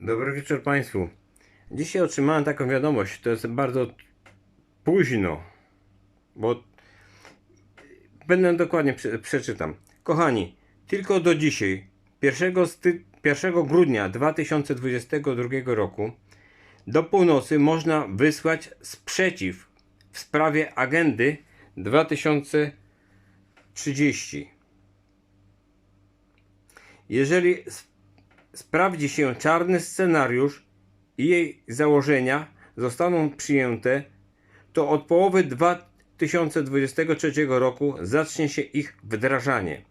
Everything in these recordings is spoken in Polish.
Dobry wieczór Państwu. Dzisiaj otrzymałem taką wiadomość, to jest bardzo późno, bo będę dokładnie prze, przeczytam. Kochani, tylko do dzisiaj, 1, sty, 1 grudnia 2022 roku, do północy można wysłać sprzeciw w sprawie agendy 2030. Jeżeli sprawdzi się czarny scenariusz i jej założenia zostaną przyjęte, to od połowy 2023 roku zacznie się ich wdrażanie.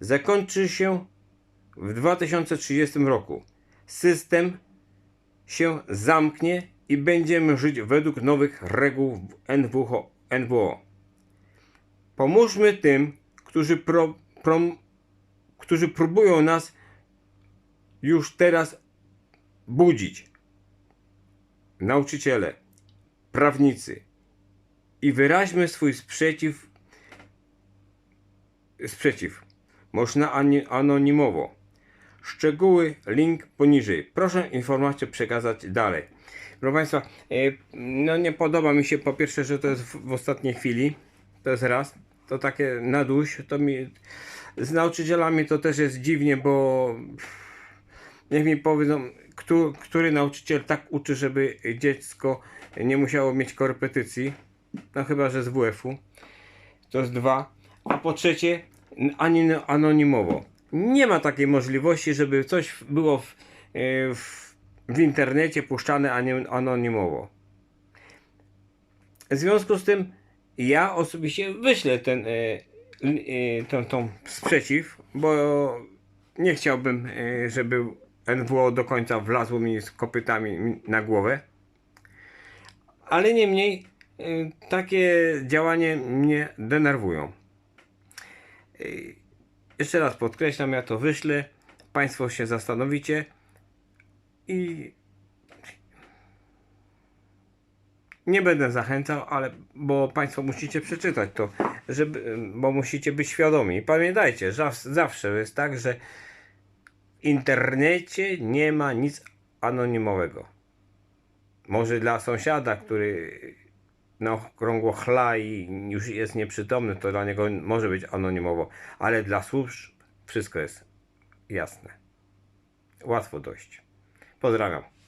Zakończy się w 2030 roku. System się zamknie i będziemy żyć według nowych reguł NWO. Pomóżmy tym, którzy, pro, prom, którzy próbują nas już teraz budzić. Nauczyciele, prawnicy i wyraźmy swój sprzeciw. Sprzeciw. Można anonimowo. Szczegóły link poniżej. Proszę informację przekazać dalej. Proszę Państwa, e, no nie podoba mi się po pierwsze, że to jest w, w ostatniej chwili. To jest raz. To takie naduś. To mi, z nauczycielami to też jest dziwnie, bo niech mi powiedzą, który, który nauczyciel tak uczy, żeby dziecko nie musiało mieć korepetycji. No chyba, że z WF-u. To jest dwa. A po trzecie, ani anonimowo. Nie ma takiej możliwości, żeby coś było w, e, w, w internecie puszczane anonimowo. W związku z tym ja osobiście wyślę ten, li- e, tą, tą sprzeciw, bo nie chciałbym, e, żeby NWO do końca wlazło mi z kopytami mi na głowę. Ale niemniej y, takie działanie mnie denerwują. Y, Jeszcze raz podkreślam, ja to wyślę. Państwo się zastanowicie i nie będę zachęcał, ale bo Państwo musicie przeczytać to, żeby, bo musicie być świadomi. Pamiętajcie, zawsze jest tak, że internecie nie ma nic anonimowego. Może dla sąsiada, który na okrągło chla i już jest nieprzytomny, to dla niego może być anonimowo, ale dla służb wszystko jest jasne. Łatwo dojść. Pozdrawiam.